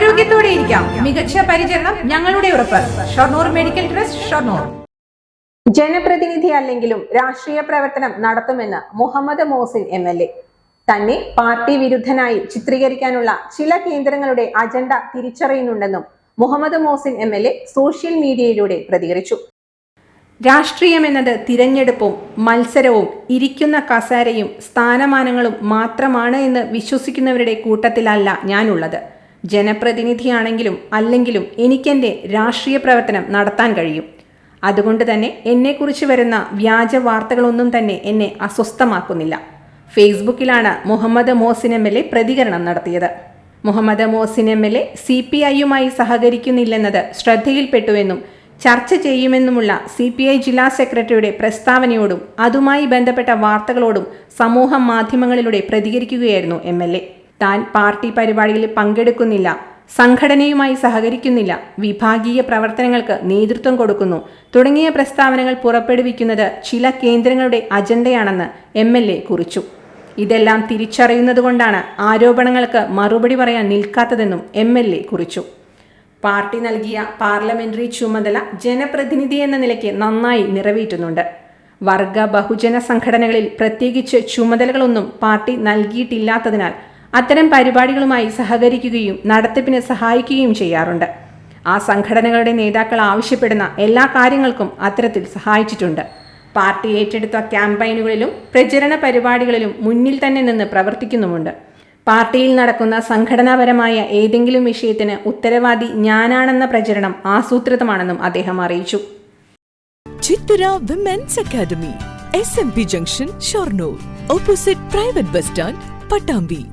ആരോഗ്യത്തോടെ ഇരിക്കാം. മികച്ച പരിചരണം ഞങ്ങളുടെ ഉറപ്പ്. Shoranur medical trust Shoranur. ജനപ്രതിനിധി അല്ലെങ്കിലും രാഷ്ട്രീയ പ്രവർത്തനം നടത്തുമെന്ന് Muhammad Mohsin M L A. തന്നെ പാർട്ടി വിരുദ്ധനായി ചിത്രീകരിക്കാനുള്ള ചില കേന്ദ്രങ്ങളുടെ agenda തിരിച്ചറിയുന്നുണ്ടെന്നും Muhammad Mohsin M L A social മീഡിയയിലൂടെ പ്രതികരിച്ചു. രാഷ്ട്രീയം എന്നത് തിരഞ്ഞെടുപ്പും മത്സരവും ഇരിക്കുന്ന കസേരയും സ്ഥാനമാനങ്ങളും മാത്രമാണ് എന്ന് വിശ്വസിക്കുന്നവരുടെ കൂട്ടത്തിലല്ല ഞാനുള്ളത്. ജനപ്രതിനിധിയാണെങ്കിലും അല്ലെങ്കിലും എനിക്കെന്റെ രാഷ്ട്രീയ പ്രവർത്തനം നടത്താൻ കഴിയും. അതുകൊണ്ട് തന്നെ എന്നെക്കുറിച്ച് വരുന്ന വ്യാജ വാർത്തകളൊന്നും തന്നെ എന്നെ അസ്വസ്ഥമാക്കുന്നില്ല. ഫേസ്ബുക്കിലാണ് Muhammad Mohsin M L A പ്രതികരണം നടത്തിയത്. Muhammad Mohsin M L A C P ഐയുമായി സഹകരിക്കുന്നില്ലെന്നത് ശ്രദ്ധയിൽപ്പെട്ടുവെന്നും ചർച്ച ചെയ്യുമെന്നുമുള്ള സി പി ഐ ജില്ലാ സെക്രട്ടറിയുടെ പ്രസ്താവനയോടും അതുമായി ബന്ധപ്പെട്ട വാർത്തകളോടും സമൂഹ മാധ്യമങ്ങളിലൂടെ പ്രതികരിക്കുകയായിരുന്നു എം എൽ എ. താൻ പാർട്ടി പരിപാടിയിൽ പങ്കെടുക്കുന്നില്ല സംഘടനയുമായി സഹകരിക്കുന്നില്ല വിഭാഗീയ പ്രവർത്തനങ്ങൾക്ക് നേതൃത്വം കൊടുക്കുന്നു. തുടങ്ങിയ പ്രസ്താവനകൾ പുറപ്പെടുവിക്കുന്നത് ചില കേന്ദ്രങ്ങളുടെ അജണ്ടയാണെന്ന് എം എൽ എ കുറിച്ചു. ഇതെല്ലാം തിരിച്ചറിയുന്നതുകൊണ്ടാണ് ആരോപണങ്ങൾക്ക് മറുപടി പറയാൻ നിൽക്കാത്തതെന്നും എം എൽ എ കുറിച്ചു. പാർട്ടി നൽകിയ പാർലമെന്ററി ചുമതല ജനപ്രതിനിധി എന്ന നിലയ്ക്ക് നന്നായി നിറവേറ്റുന്നുണ്ട്. വർഗ ബഹുജന സംഘടനകളിൽ പ്രത്യേകിച്ച് ചുമതലകളൊന്നും പാർട്ടി നൽകിയിട്ടില്ലാത്തതിനാൽ അത്തരം പരിപാടികളുമായി സഹകരിക്കുകയും നടത്തിപ്പിന് സഹായിക്കുകയും ചെയ്യാറുണ്ട്. ആ സംഘടനകളുടെ നേതാക്കൾ ആവശ്യപ്പെടുന്ന എല്ലാ കാര്യങ്ങൾക്കും അത്തരത്തിൽ സഹായിച്ചിട്ടുണ്ട്. പാർട്ടി ഏറ്റെടുത്ത ക്യാമ്പയിനുകളിലും പ്രചരണ പരിപാടികളിലും മുന്നിൽ തന്നെ നിന്ന് പ്രവർത്തിക്കുന്നുമുണ്ട്. പാർട്ടിയിൽ നടക്കുന്ന സംഘടനാപരമായ ഏതെങ്കിലും വിഷയത്തിന് ഉത്തരവാദി ഞാനാണെന്ന പ്രചരണം ആസൂത്രിതമാണെന്നും അദ്ദേഹം അറിയിച്ചു. Chithara women's academy S M P junction Shoranur opposite private bus stand Pattambi